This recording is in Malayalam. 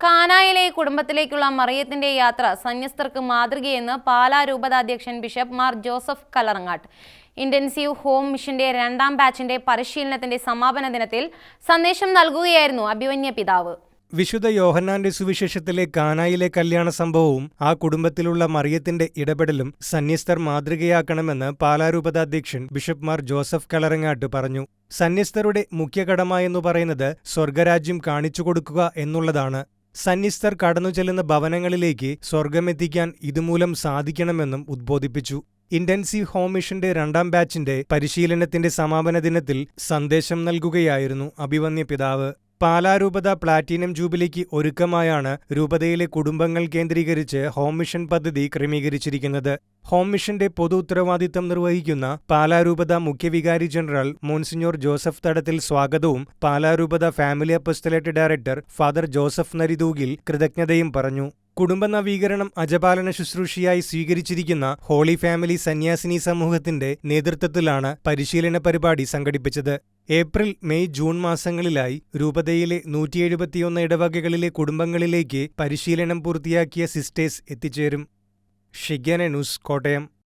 കാനായിലെ കുടുംബത്തിലേക്കുള്ള മറിയത്തിന്റെ യാത്ര സന്യസ്തർക്ക് മാതൃകയെന്ന് Pala രൂപതാധ്യക്ഷൻ bishop Mar Joseph Kallarangatt intensive home മിഷന്റെ രണ്ടാം ബാച്ചിന്റെ പരിശീലനത്തിന്റെ സമാപന ദിനത്തിൽ സന്ദേശം നൽകുകയായിരുന്നു അഭിമന്യ പിതാവ്. വിശുദ്ധ യോഹന്നാന്റെ സുവിശേഷത്തിലെ കാനായിലെ കല്യാണ സംഭവവും ആ കുടുംബത്തിലുള്ള മറിയത്തിന്റെ ഇടപെടലും സന്യസ്തർ മാതൃകയാക്കണമെന്ന് പാലാരൂപതാധ്യക്ഷൻ ബിഷപ്പ് മാർ ജോസഫ് കളറങ്ങാട്ട് പറഞ്ഞു. സന്യസ്തരുടെ മുഖ്യ കടമ എന്ന് പറയുന്നത് സ്വർഗരാജ്യം കാണിച്ചു കൊടുക്കുക എന്നുള്ളതാണ്. സന്യസ്തർ കടന്നു ചെല്ലുന്ന ഭവനങ്ങളിലേക്ക് സ്വർഗമെത്തിക്കാൻ ഇതുമൂലം സാധിക്കണമെന്നും ഉദ്ബോധിപ്പിച്ചു. ഇന്റൻസീവ് ഹോം മിഷന്റെ രണ്ടാം ബാച്ചിന്റെ പരിശീലനത്തിന്റെ സമാപന ദിനത്തിൽ സന്ദേശം നൽകുകയായിരുന്നു അഭിവന്യ പിതാവ് പാലാരൂപത പ്ലാറ്റിനം ജൂബിലിക്ക് ഒരുക്കമായാണ് രൂപതയിലെ കുടുംബങ്ങൾ കേന്ദ്രീകരിച്ച് ഹോം മിഷൻ പദ്ധതി ക്രമീകരിച്ചിരിക്കുന്നത്. ഹോം മിഷന്റെ പൊതു ഉത്തരവാദിത്തം നിർവഹിക്കുന്ന പാലാരൂപത മുഖ്യവികാരി ജനറൽ മോൺസിഞ്ഞോർ ജോസഫ് തടത്തിൽ സ്വാഗതവും പാലാരൂപത family apostolate director father Joseph Naridoogil കൃതജ്ഞതയും പറഞ്ഞു. കുടുംബ നവീകരണം അജപാലന ശുശ്രൂഷയായി സ്വീകരിച്ചിരിക്കുന്ന ഹോളി ഫാമിലി സന്യാസിനി സമൂഹത്തിന്റെ നേതൃത്വത്തിലാണ് പരിശീലന പരിപാടി സംഘടിപ്പിച്ചത്. ഏപ്രിൽ മെയ് ജൂൺ മാസങ്ങളിലായി രൂപതയിലെ നൂറ്റി എഴുപത്തിയൊന്ന് ഇടവകകളിലെ കുടുംബങ്ങളിലേക്ക് പരിശീലനം പൂർത്തിയാക്കിയ സിസ്റ്റേഴ്സ് എത്തിച്ചേരും. ഷിഗന ന്യൂസ് കോട്ടയം.